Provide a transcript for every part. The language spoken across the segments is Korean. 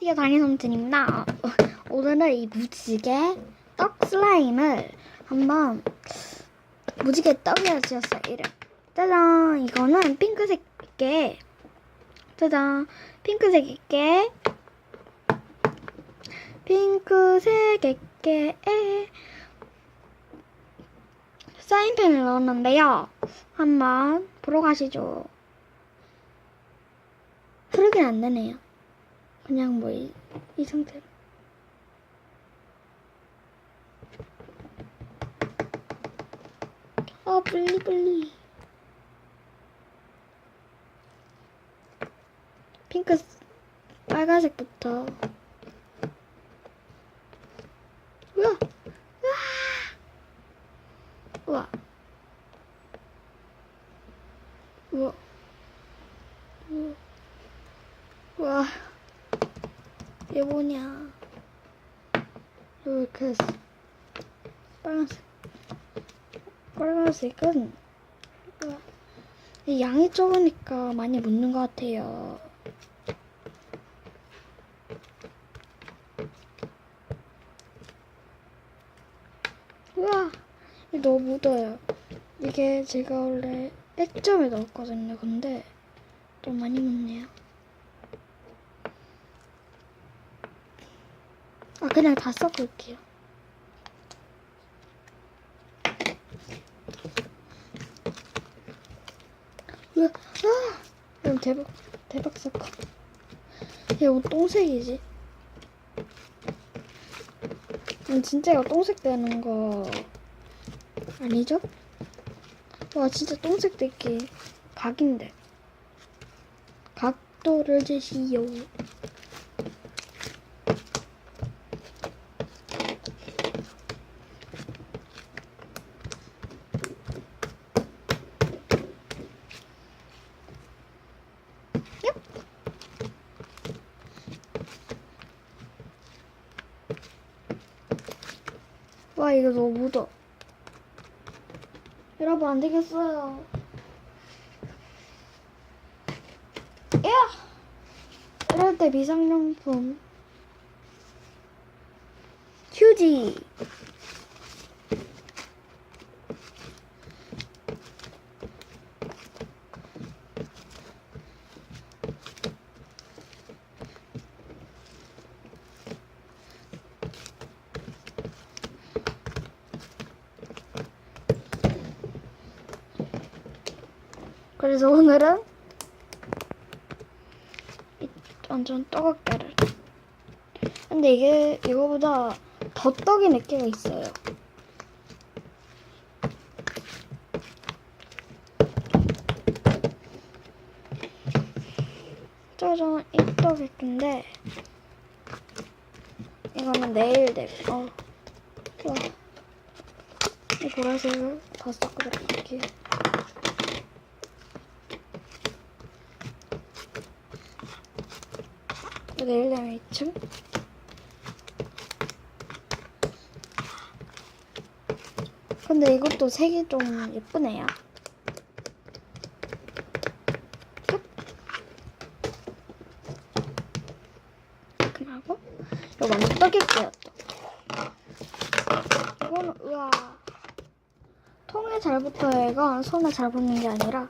안녕하세요 다니삼촌입니다. 오늘은 이 무지개 떡 슬라임을 한번 무지개 떡이라 지었어요 이름. 짜잔! 이거는 핑크색 있게. 짜잔! 핑크색 있게. 핑크색 있게. 사인펜을 넣었는데요. 한번 보러 가시죠. 흐르긴 안 되네요 그냥 뭐 이 이 상태로 아 빨리 핑크 빨간색부터. 우와! 우와! 우와! 우와! 우와 얘 뭐냐? 이렇게 해서 빨간색 빨간색은 양이 적으니까 많이 묻는 것 같아요. 우와 이게 너무 묻어요. 이게 제가 원래 액점에 넣었거든요. 근데 좀 많이 묻네요 아 그냥 다 섞을게요. 으, 아, 이건 대박 대박 사건. 얘옷 똥색이지? 이건 진짜 이거 똥색 되는 거 아니죠? 와 진짜 똥색 되기 각인데 각도를 제시요. 와 이거 너무 묻어 여러분 안 되겠어요. 야! 이럴 때 비상용품. 휴지 그래서 오늘은 이 완전 떡어깨를 근데 이게 이거보다 더몇 개가 있어요 짜잔 이 떡일 텐데 이거는 내일 될 어. 와. 이 보라색을 다 섞어 드릴게 내일 되면 2층? 근데 이것도 색이 좀 예쁘네요. 하고 이거 먼저. 또. 이거는 우와 통에 잘 붙어요. 이건 손에 잘 붙는 게 아니라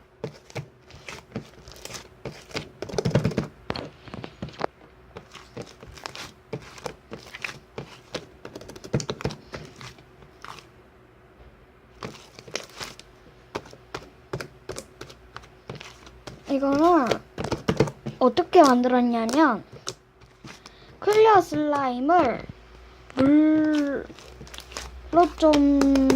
이거는 어떻게 만들었냐면 클리어 슬라임을 물로 좀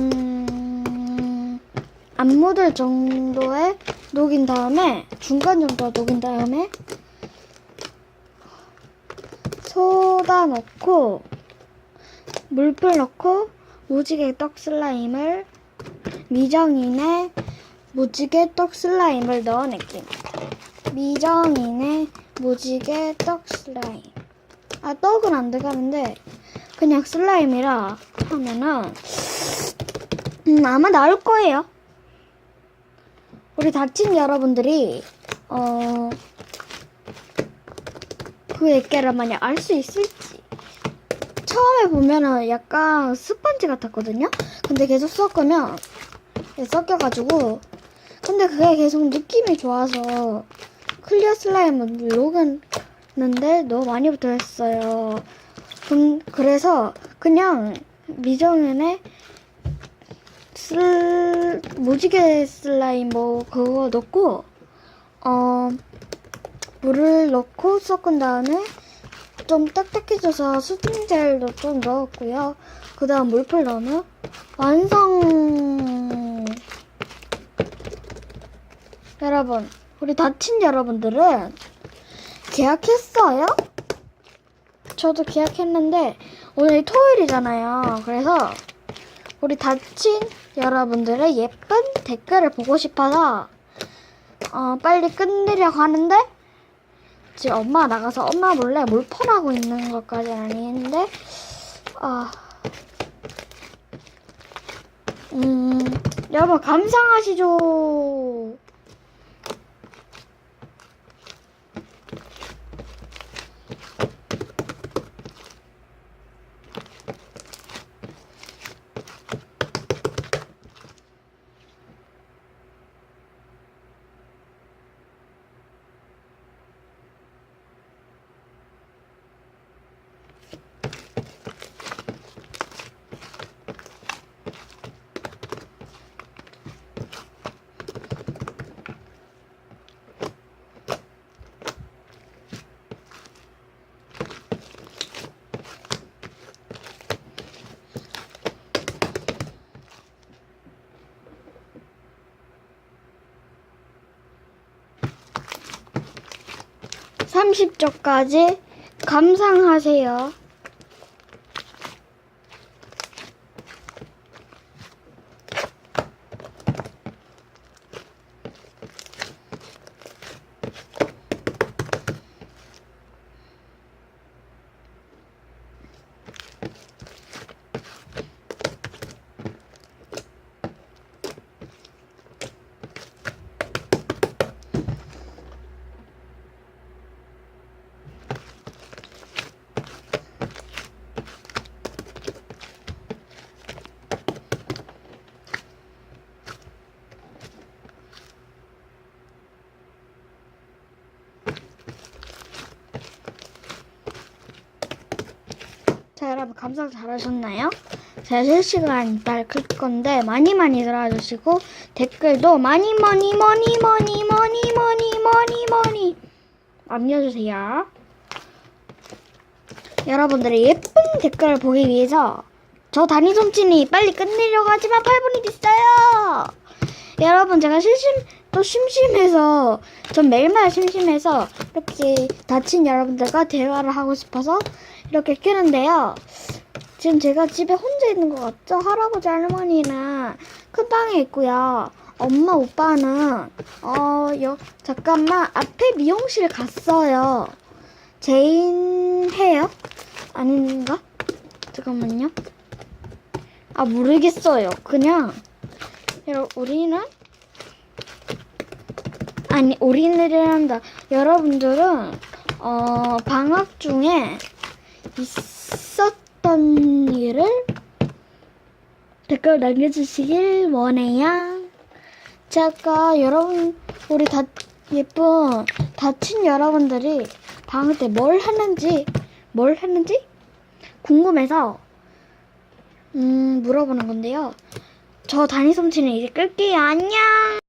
안 묻을 정도에 녹인 다음에 중간 정도 녹인 다음에 소다 넣고 물풀 넣고 무지개 떡 슬라임을 미정인의 무지개 떡 슬라임을 넣어낼게요. 미정인의 무지개 떡 슬라임. 아, 떡은 안 들어가는데, 그냥 슬라임이라 하면은, 음, 아마 나올 거예요. 우리 닥친 여러분들이, 어, 그그 액계를 만약 알 수 있을지. 처음에 보면은 약간 스펀지 같았거든요? 근데 계속 섞으면 섞여가지고 근데 그게 계속 느낌이 좋아서 클리어 슬라임은 녹였는데 너무 많이 붙어있어요. 그, 그래서 그냥 미정현의 슬 무지개 슬라임 뭐 그거 넣고 어 물을 넣고 섞은 다음에 좀 딱딱해져서 수분젤도 좀 넣었고요. 그 다음 물풀 넣으면 완성! 여러분, 우리 다친 여러분들은 계약했어요? 저도 계약했는데 오늘 토요일이잖아요. 그래서 우리 다친 여러분들의 예쁜 댓글을 보고 싶어서 어, 빨리 끝내려고 하는데 지금 엄마 나가서 엄마 몰래 몰폰하고 있는 것까지는 아닌데 아 음, 여러분 감상하시죠. 삼십 조까지 감상하세요. 자, 여러분 감상 잘하셨나요? 제가 실시간 이따 클 건데 많이 많이 들어주시고 댓글도 많이 많이 많이 많이 많이 많이 많이 많이 남겨주세요. 여러분들의 예쁜 댓글을 보기 위해서 저 단위 som친이 빨리 끝내려고 하지만 8분이 됐어요. 여러분 제가 실심 또 심심해서 전 매일마다 심심해서 이렇게 다친 여러분들과 대화를 하고 싶어서 이렇게 켜는데요. 지금 제가 집에 혼자 있는 것 같죠? 할아버지 할머니는 큰 방에 있고요. 엄마 오빠는 어 여, 잠깐만 앞에 미용실 갔어요. 제인 해요? 아닌가? 잠깐만요. 아 모르겠어요. 그냥 여러- 우리는 아니 우리들이란다. 여러분들은 어 방학 중에 있었던 일을 댓글 남겨주시길 원해요. 제가 여러분 우리 다 예쁜 다친 여러분들이 방학 때 뭘 하는지 뭘 했는지 궁금해서 음 물어보는 건데요. 저 단위 솜치는 이제 끌게요. 안녕.